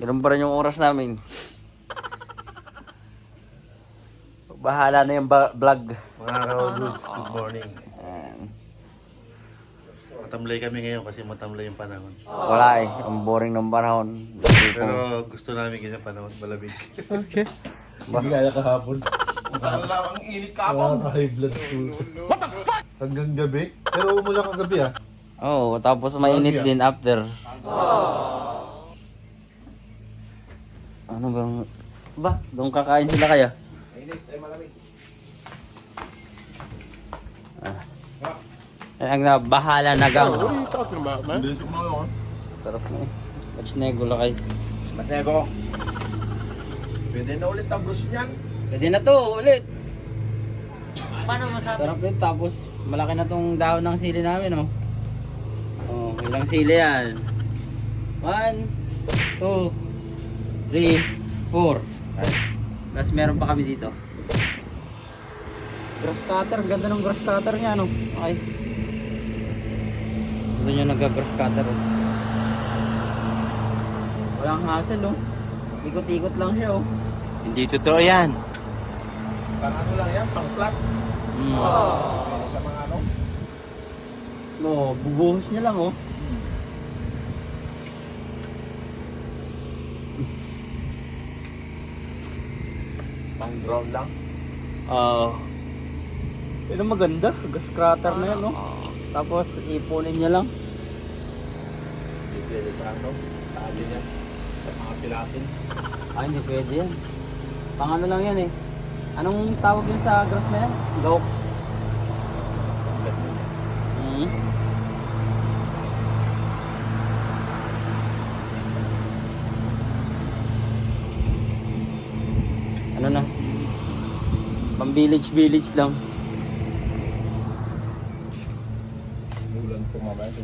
Ganun pa rin yung oras namin. Bahala na yung vlog. Mga ka-goods, good morning. Ayan. Matamlay kami ngayon kasi matamlay yung panahon. Wala eh. Ang boring ng panahon. Pero gusto namin ganyan panahon, malamig. Okay. Hindi kaya kahapon. Ang init ka Nakaka-high blood po. What the fuck? Hanggang gabi? Pero umulan kagabi ah. Oo, oh, tapos mainit din after. Ano bang... Ba, doon kakain sila kaya? Init ay malamig. Ay, ang na, bahala na gang. What are you talking about, man? Hindi sumayo ah. Sarap na eh. Watch nego lakay. Matego. Pwede na ulit ang gusto niyan. Pwede na to, ulit. Paano masabi? Sarap din, tapos malaki na tong dahon ng sili namin, oh. Oh, ilang sili yan? One, two, three, four. Tapos meron pa kami dito. Grass cutter, ganda ng grass cutter niya, no? Okay. Gusto nyo nag-grass cutter, oh. Walang hassle, oh. Ikot-ikot lang siya, oh. Hindi totoo yan. Pang ano lang yan, pang flat. Mm. Para sa mga ano. No, bubuhos niya lang oh. Pang ground lang. Ah. Pero maganda, gas crater na yan, no? Tapos ipunin niya lang. Hindi pwede sa ano. Tali niya. Sa mga pilatin. Ah, hindi pwede yan. Pang ano lang yan eh. Anong tawag yun sa grass na yan? Gawk. Hmm. Ano na? Pang village village lang.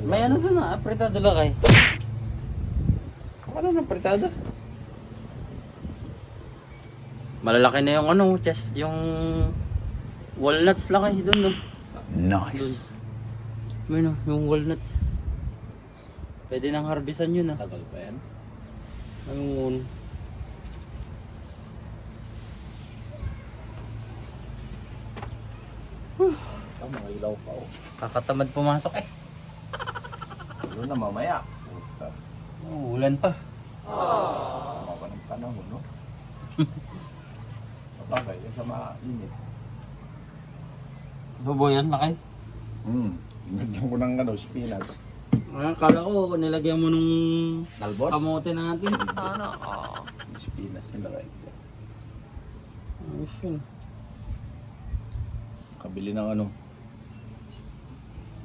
May ano doon na, apretado lang kay. Ano na apretado? Malalaki na yung ano, chest, yung walnuts lang kay doon no. Doon. May no, yung walnuts. Pwede nang harbisan yun ah. Tagal pa yan. Ayun. Ah, mga ilaw pa oh. Kakatamad pumasok eh. Ano na mamaya. Puta. Oh, ulan pa. Tama pa ng panahon, no? Mabagay yan sa mainit. Bobo yan laki. Hmm. Nagyan ko ng ano, spinach. Ah, kala ko nilagyan mo nung Talbos? kamote natin. Sana, ah. Spinach nila kayo. Ayos yun. Kabili ng ano,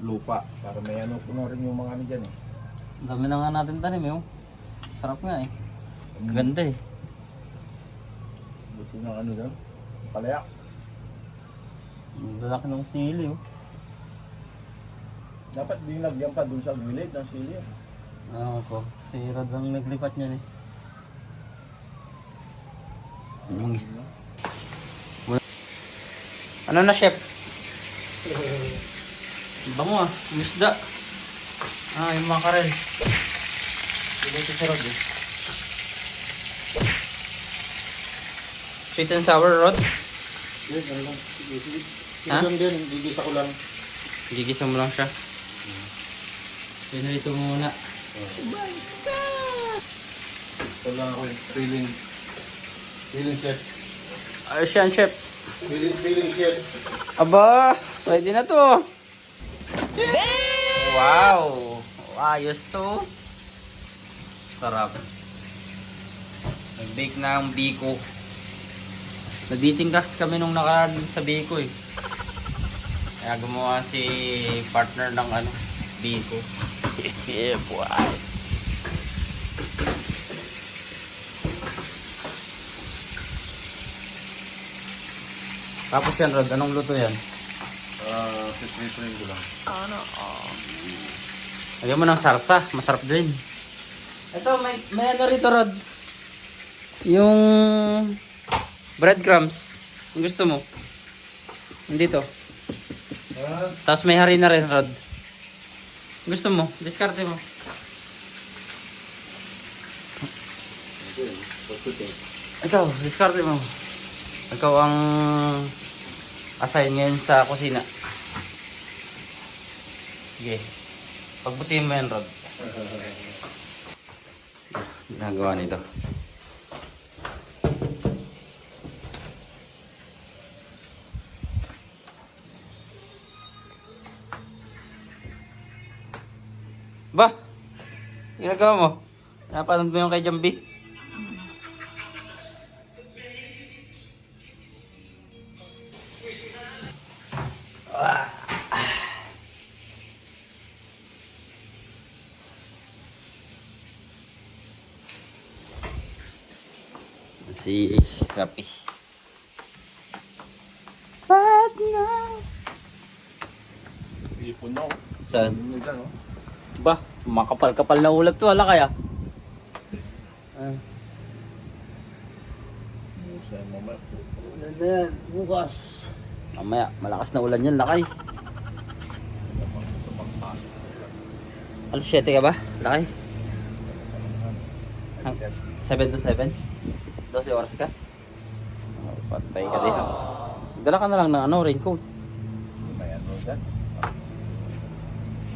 lupa. Para may ano, puno rin yung mga ano dyan eh. Dami na nga natin tanim eh. oh. Sarap nga eh. Ganda eh. Buti ng ano dyan. Palaya. Ang lalaki ng sili oh. Dapat din lagyan pa dun sa gilid ng sili. ah. Ano ko, si Rod ang naglipat niya eh. Yung... Ano na chef? Bango ah, misda. Ah, yung makarel. Dito si Rod eh. Sweet and sour Rod? Yes, ano lang. Ha? Din, gigisa ko lang. Gigisa mo lang siya. Pinalito mo muna. Ito lang ako yung feeling. Feeling chef. Ayos yan chef. Feeling, feeling chef. Aba, pwede na to. Wow! Ayos to. Sarap. Nag-bake na ang biko. Kasi kami nung nakaraan sa biko eh. Kaya gumawa si partner ng ano, biko. yeah, boy. Tapos yan, Rod, anong luto yan? Siprituin ko lang. Lagyan mo ng sarsa, masarap din. Ito, may, may ano rito, Rod. Yung breadcrumbs. Kung gusto mo. Dito. Ah, Tapos may harina rin, Rod. Gusto mo, diskarte mo. Ito, diskarte mo. Ikaw ang assign ngayon sa kusina. Sige. Pagbutihin mo yan, Rod. Ginagawa nito. Ba? Ginagawa mo? Napanood mo yung kay Jambi? Si Rapi. But now. Ipon na, oh. Saan? Dyan, oh. Ba, makapal-kapal na ulap to. Wala kaya? Ah. Saan? Ulan na yan, bukas. Mamaya, malakas na ulan yan, lakay. Alas 7 ka ba? Lakay? Hang, 7 to 7? 12 oras ka? Oh, patay ka din. Dala ka na lang ng ano, raincoat. May ano dyan?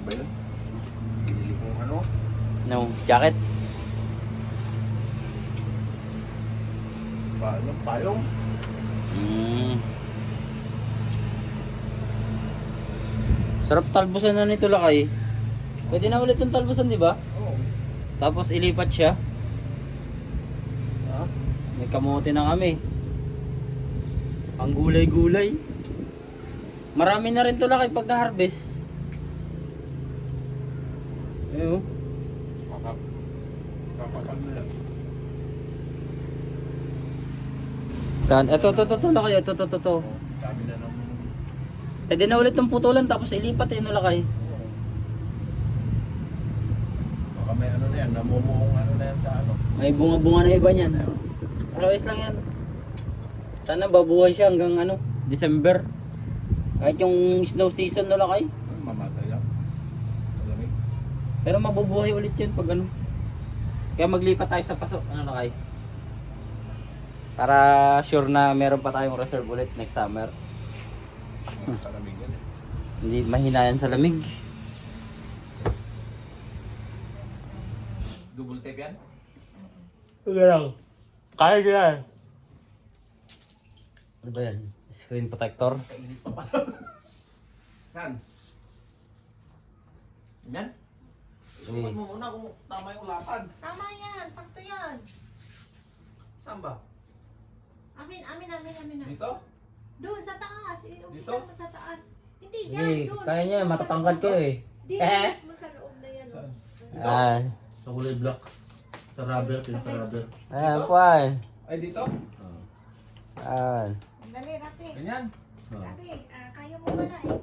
Ba yun? Binili kong ano? No, jacket. Paano? Payong? Mm. Sarap talbusan na nito lakay. Pwede na ulit yung talbusan, di ba? Oo. Tapos ilipat siya. Kamote na kami. Ang gulay-gulay. Marami na rin to lakay pag na-harvest. Ayun. Kakapal na lang. Saan? Ito, ito, ito, ito, lakay. Ito, ito, ito, ito. Oh, Dami na ng... Ulit yung putulan tapos ilipat eh, no lakay. Oo. Baka may ano na yan, namumuong ano na yan sa ano. May bunga-bunga na iba niyan. Pero ayos lang yan. Sana babuhay siya hanggang ano, December. Kahit yung snow season na lakay. Ay, mamatay lang. Malamig. Pero mabubuhay ulit yun pag ano. Kaya maglipat tayo sa paso. Ano lakay? Para sure na meron pa tayong reserve ulit next summer. Malamig yan eh. Hindi mahina yan sa lamig. Double tape yan? Sige Kaya yan. Ano ba yan? Screen protector? Kainit pa pala. Yan. Yan? Isukat mo muna kung tama yung lapad. Tama yan, sakto yan. Saan ba? Amin, amin, amin, amin. amin. Dito? Doon, sa taas. Umpisa Dito? sa taas. Hindi, dyan. Hindi, doon. kaya niya. Matatangkad ko eh. Di, Eh? mismo sa loob na yan. oh. Ah. Sa kulay black. Sa rubber, pinaka rubber. Ayan, Juan. Ay, dito? Ayan. Dali, Rapi. Ganyan. Rapi, ah, kaya mo wala eh.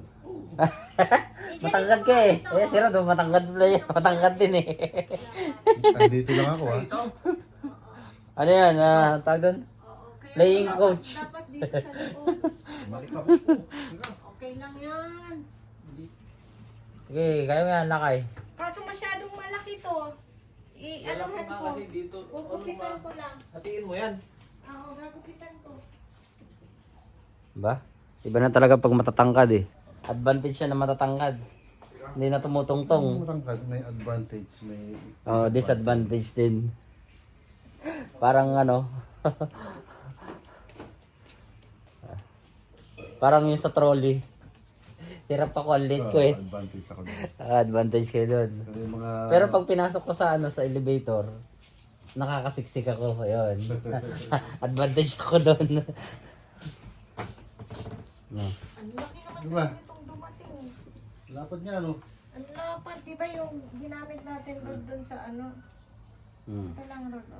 Matangkad ka eh. Eh, si Rod, matangkad play. Matangkad din eh. Andito lang ako ah. Dito? ano yan? Ah, tawag doon? Oo, kaya Playing dapat- coach. Dapat dito sa loob. Balik pa. Okay lang yan. Sige, kaya mo yan, lakay. Kaso masyadong malaki to. I-anuhan ko. kasi dito. Gugupitan ko lang. Hatiin mo yan. Oo, gagupitan ko. Ba? Iba na talaga pag matatangkad eh. Advantage siya na matatangkad. Hindi na tumutungtong. Matangkad, may advantage, may... Oh, disadvantage din. Parang ano. Parang yung sa trolley. Hirap ako, ang late ko eh. Ah, advantage ako doon. Ah, advantage kayo doon. Pero yung mga... Pero pag pinasok ko sa ano sa elevator, nakakasiksik ako. Ayun. advantage ako doon. no. Ang laki naman Diba? itong dumating. Lapad nga, no? Ang lapad, di ba yung ginamit natin doon doon sa ano? Hmm. Ito lang road o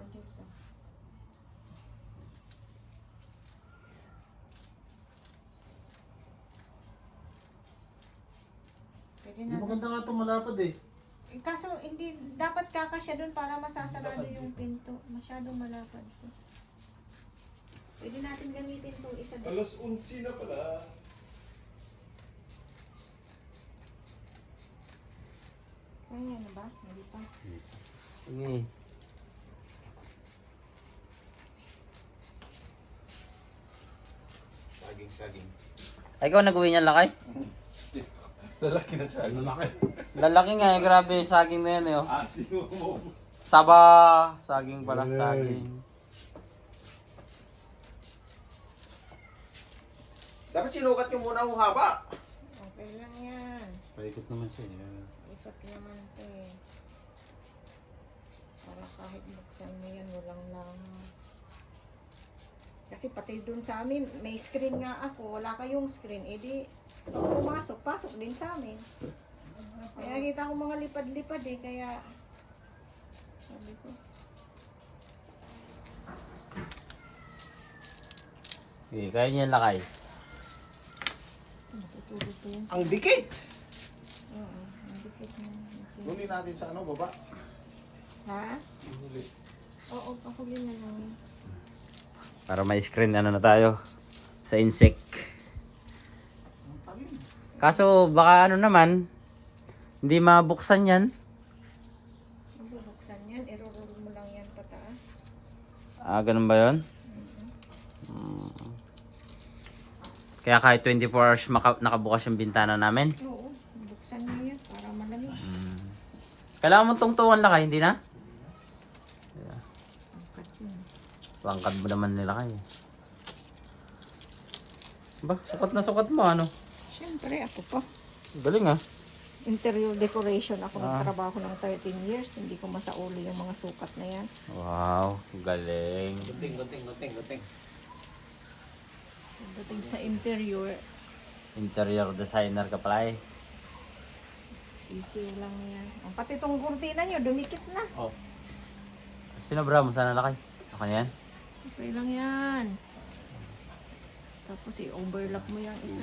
Pwede Hindi na. maganda nga itong malapad eh. Eh, Kaso hindi dapat kakasya doon para masasarado yung pinto. Masyadong malapad. to. Pwede natin gamitin tong isa doon. Alas 11 na pala. Kaya na ano ba? Hindi pa. Sige. Saging, saging. Ay, ikaw nag-uwi niyan lakay? Lalaki ng saging. Lalaki. Lalaki nga eh, grabe yung saging na yan eh. Oh. Ah, sino mo? Saba, saging pala, Ay. saging. Dapat sinukat nyo muna ang haba. Okay lang yan. Paikot naman siya. eh. Ikot naman ito eh. Para kahit buksan mo yan, walang lang. Kasi pati dun sa amin, may screen nga ako. Wala kayong screen. Eh di, pumasok, pasok din sa amin. Kaya kita ko mga lipad-lipad eh. Kaya, sabi ko, Okay, kaya niyan lakay. matutulog ko yun. Ang dikit. Oo, ang dikit na. Okay. Huli natin sa ano, baba. Ha? Huli. Oo, pahuli na lang. Para may screen ano na tayo sa insect. Kaso baka ano naman, hindi mabuksan yan. Ang bubuksan yan, irurul mo lang yan pataas. Ah, ganun ba yun? Hmm. Kaya kahit 24 hours maka- nakabukas yung bintana namin. Oo, buksan mo yan para malamig. Kailangan mo tungtungan lakay, hindi na? Yun. Bangkad mo naman nila kayo. Ba, sukat na sukat mo ano? Siyempre, ako pa. Galing ah. Interior decoration ako Ah. nagtrabaho ng 13 years. Hindi ko masauli yung mga sukat na yan. Wow, galing. Guting, guting, guting, guting. Pagdating sa interior, Interior designer ka pala eh. sisiw lang yan. Ang pati itong kurtina nyo, dumikit na. Oh. Sinabra mo sana lakay. Ako na yan? Okay lang yan. Tapos i-overlap mo yung isa.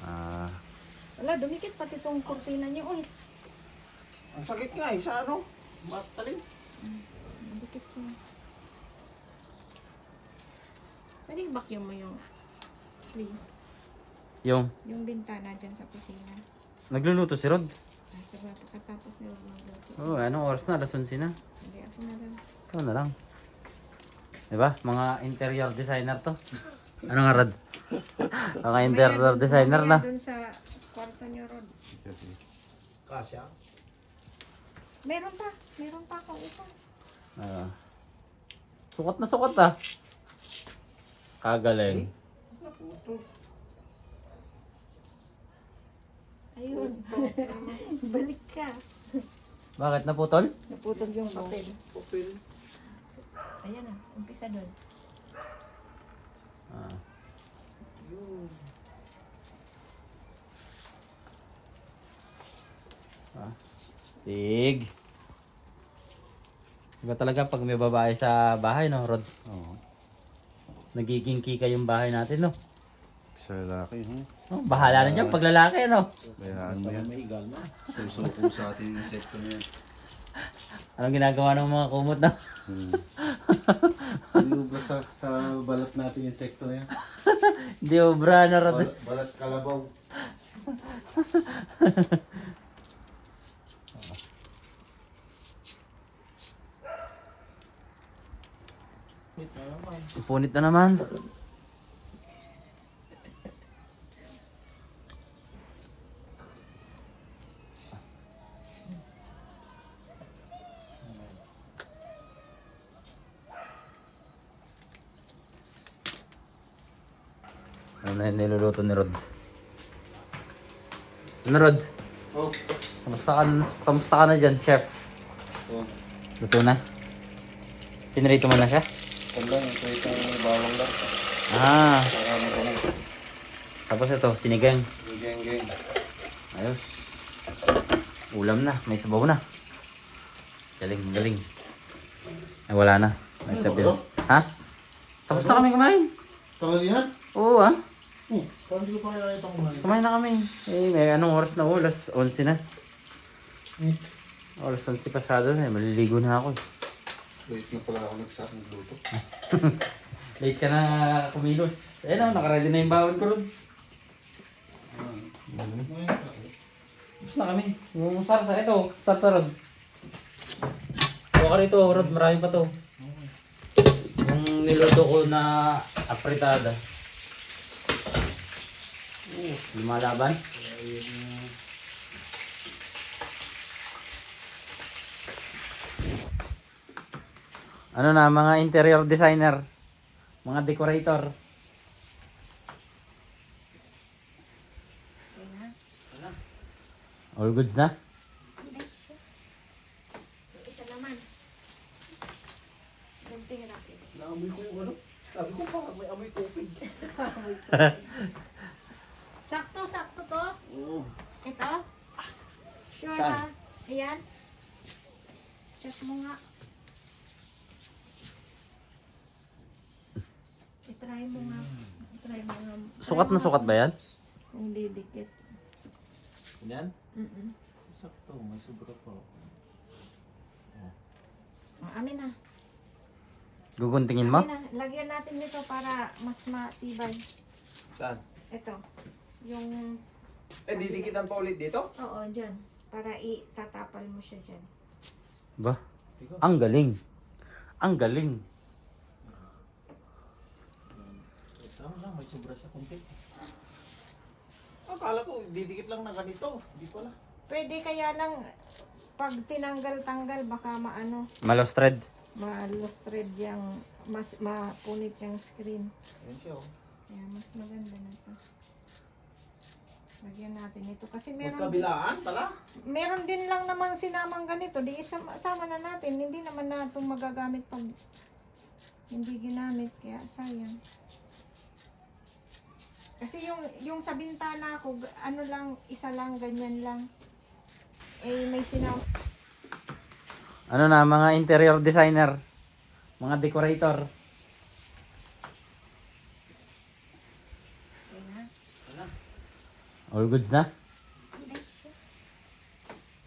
Ah, Wala, dumikit pati itong kurtina nyo. Uy, Ang sakit nga eh, sa ano? Matalim. dumikit yun. Pwede vacuum mo yung, please, yung yung bintana dyan sa kusina. nagluluto si Rod. Nasa ba, pagkatapos nila magluto. Oh, anong oras na? Alas 11 na. Hindi ako na lang. Ikaw na lang. Diba? Mga interior designer to. Ano nga Rod? Mga interior designer na. Dun sa kwarto niyo, Rod. Kasya. Meron pa. Meron pa akong isa. Ah. sukat na sukat ah. Kagaling. Ayun. Balik ka. Bakit naputol? Naputol yung papel. Pupil. Ayan na. Umpisa dun. Ah. Ah. Sig. Iba talaga pag may babae sa bahay, no, Rod? Oo. Nagiging kika yung bahay natin, no? Sa lalaki, ha? Oh, bahala na dyan pag lalaki, no? Bayaan mo yan. Mahigal na. Susuko sa ating insekto na yan. Anong ginagawa ng mga kumot na? Hmm. Inubra sa, sa balat natin yung insekto na yan. Hindi obra na, Rod. Balat, balat kalabaw. Punit na naman. Ano na yung niluluto ni Rod? Ano Rod? Oh. Kamusta ka, kamusta ka na dyan, chef? Oh. Luto na? Pinrito mo na siya? Tandang, ito itong bawang lang. Ah, Para kung tapos ito, sinigang. geng geng. Ayos. Ulam na, may sabaw na. Galing, galing. Ay, wala na. Nagtabi Ano ba Ha? Tapos na kami kumain. Tanghalihan? Oo ah. Oh, parang hindi ko pa kaya itong kumain. Kumain na kami. Eh, may anong oras na? Alas 11 na. Hmm. Alas 11 pasado na eh. Maliligo na ako. eh. Wait na pala ako nagsak nagluto. Late ka na kumilos. Eh no, nakaready na yung bawon ko ron. Ngayon, Tapos na kami. Yung sarsa, ito. Sarsa rod. Huwag ka rito, rod. Marami pa to. Yung niluto ko na apritada. Lumalaban? Ano na, mga interior designer, mga decorator. All goods na? Isa naman. Ganting natin. Naamoy ko yung ano. Sabi ko parang may amoy tubig. Sakto, sakto to. Oo. Ito. Sure Saan? ha? Ayan. Check mo nga. I-try mo nga. I-try mo nga. Sukat na sukat ba yan? Hindi dikit. Yan? Mm-mm. Sakto, may sobra pa. Oh, amin na. Guguntingin mo? Amin na. Lagyan natin nito para mas matibay. Saan? Ito. Yung, Eh, didikitan pa ulit dito? oo, dyan. Para itatapal mo siya dyan. Ba? Ang galing. Ang galing. Tama lang, may sobra siya konti. Akala ko, didikit lang na ganito. Hindi pala. Pwede kaya lang pag tinanggal-tanggal baka maano, Malos thread. ma-lost thread yung mas mapunit yung screen. Yan siya, oh. Kaya mas maganda na ito. Lagyan natin ito. Kasi meron, Magkabilaan pala. meron din lang namang sinamang ganito. Di isama sama na natin. Hindi naman na itong magagamit pag hindi ginamit. Kaya sayang. Kasi yung, yung sa bintana ko, ano lang, isa lang, ganyan lang. Eh, may sinam... Ano na, mga interior designer, mga decorator. All goods na? Ay, shit.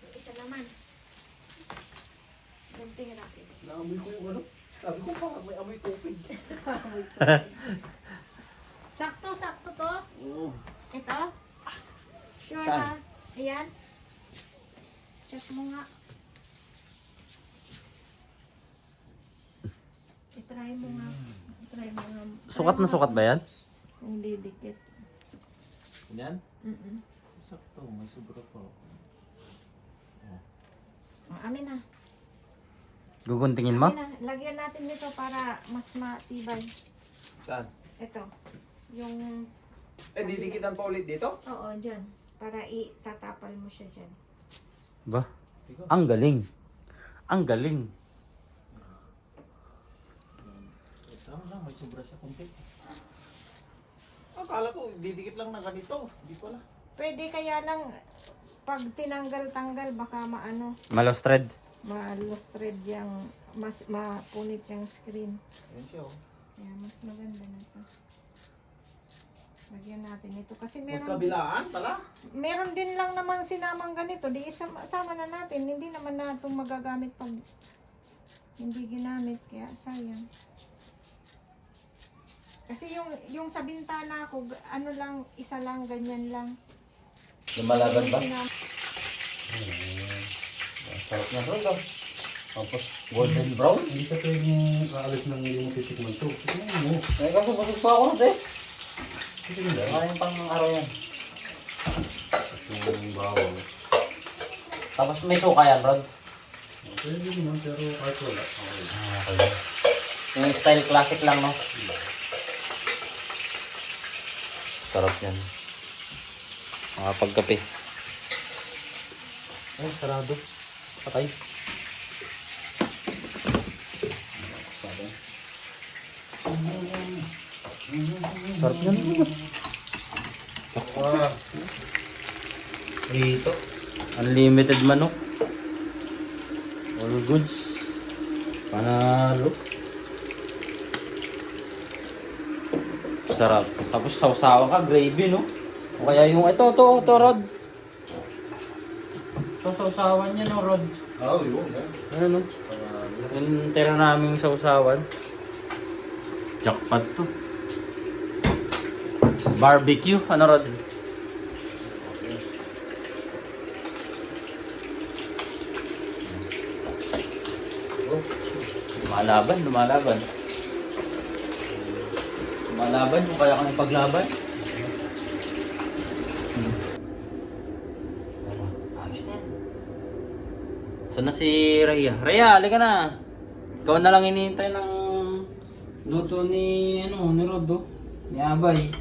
Yung Isa naman. Ganting natin. Naamoy ko yung ano. Sabi ko parang may amoy tubig. Sakto, sakto to. Oo. Ito. Sure Saan? ha? Ayan. Check mo nga. I-try mo nga. I-try mo nga. Sukat na sukat ba yan? Hindi dikit. Yan? Mm-mm. Sakto, may sobra pa. Oh, amin na. Guguntingin mo? Amin na. Lagyan natin nito para mas matibay. Saan? Ito. Yung... Eh, didikitan pa ulit dito? Oo, dyan. Para itatapal mo siya dyan. Ba? Ang galing. Ang galing. Tama lang, may sobra siya konti. Akala ko, didikit lang na ganito. Hindi pala. Pwede kaya lang pag tinanggal-tanggal baka maano, Malos thread. ma-lost thread yung mas mapunit yung screen. Yan siya, oh. Kaya mas maganda na ito. Lagyan natin ito. Kasi meron, Magkabilaan pala. meron din lang namang sinamang ganito. Di isama sama na natin. Hindi naman na itong magagamit pag hindi ginamit. Kaya sayang. Kasi yung, yung sa bintana ko, ano lang, isa lang, ganyan lang. Lumalaban ba? Sinam- Sarap na rin daw. Tapos golden brown. Hindi ka pwedeng aalis ng mo titikman to. Tignan mo. Ay, kaso busog pa ako eh. Tignan mo. Maraming pang araw yan. Yung bawang. Tapos may suka yan, Rod. Pwede naman pero kahit wala. Okay. Ah, okay. Yung style classic lang, no? Sarap yan. Makapagkape. Ay, sarado. Patay. Sarap yan. Ah, Dito. Unlimited manok. All goods. Panalo. Sarap. Tapos sausawa ka, gravy, no? O kaya yung, ito, ito, ito, Rod. Ito, sausawan niya, no, Rod? ah, yun. yan. Ano, no? Yung tira naming sausawan. Jackpot to. Barbecue, ano, Rod? Lumalaban, lumalaban laban kung kaya ka ng paglaban. Hmm. Ayos na yan. Si Raya? Raya, halika na! Ikaw na lang hinihintay ng luto ni, ano, ni Rodo. Ni Abay.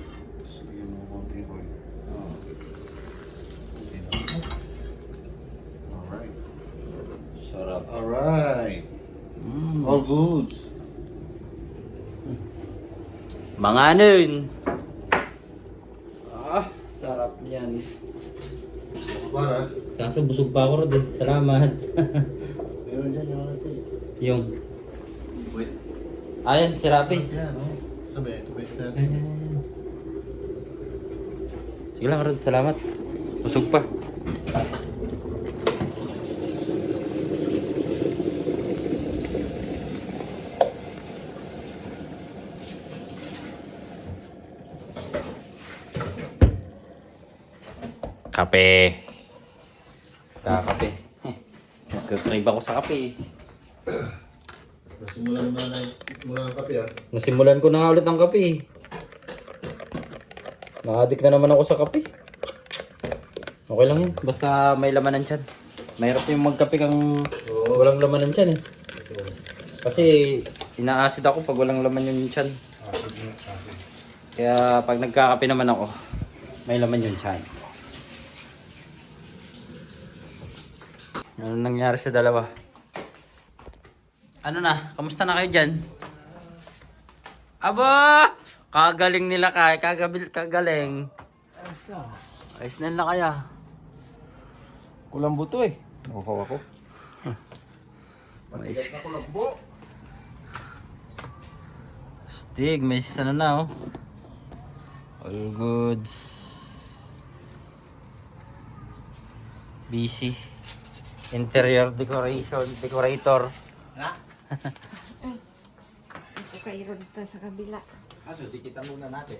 Sige mo, konti ko eh. Oo. Konti na ako. Alright. Mm. All goods. Mga nun. Ah, sarap yan. Para. Kaso busog pa ako Rodo. Salamat. Meron dyan yung natin. yung, Wait. ayan, si Rapi. Yan, oh. Sabi, ito ba natin? Sige lang Rod, salamat. Busog pa. Kape. Kakape. Nagkakrib ako sa kape. Simulan mo na muna ang kape, ah. Nasimulan ko na nga ulit ang kape. Nakadik na naman ako sa kape. Okay lang yun. Basta may laman ng tiyan. Mahirap yung magkape kang walang laman ng tiyan eh. Kasi inaasid ako pag walang laman yung tiyan. Kaya pag nagkakape naman ako, may laman yung tiyan. Ano nangyari sa dalawa? Ano na? Kamusta na kayo dyan? Aba! Kagaling nila kay, kagabil, kagaling. Ayos na nila kaya. Kulang buto eh. Nakukaw ako. May Stig, may ano na oh. All goods. Busy. Interior decoration, decorator. Ito kay Rod ta sa kabila. Aso, dikitan muna natin.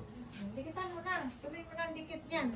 Dikitan mo na. Tuloy mo dikit yan.